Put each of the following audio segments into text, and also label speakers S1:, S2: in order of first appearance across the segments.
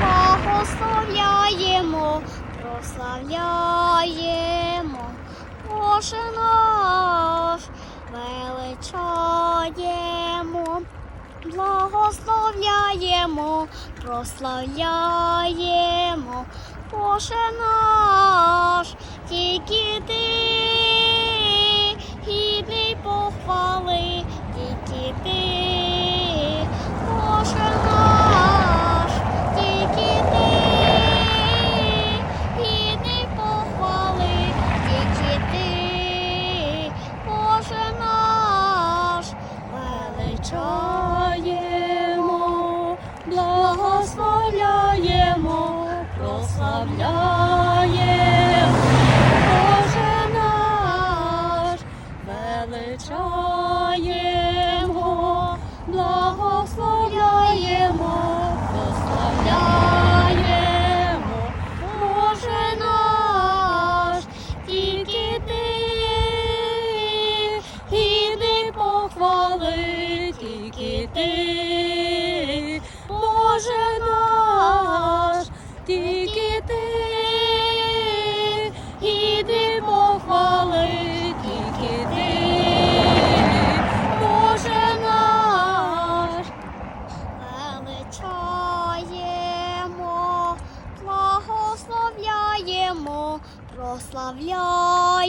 S1: благословляємо, прославляємо, Боже наш, величаємо, благословляємо, прославляємо, Боже наш, тільки ти, величаємо, благословляємо, прославляємо, Боже наш, величаємо, благословляємо, прославляємо, Боже наш, тільки ти, гідний похвали, тільки ти, Боже наш, тільки ти, гідний похвали, тільки ти, Боже наш, величаємо, благословляємо, прославляємо,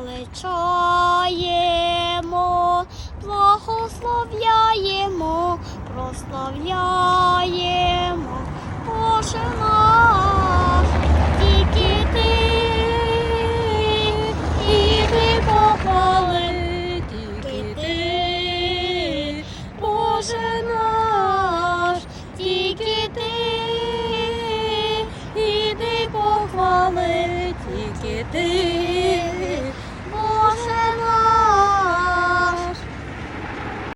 S1: величаємо, благословляємо, прославляємо, Боже наш, тільки ти, і ти попали, тільки ти, Боже наш, тільки ти, і ти попали, тільки ти.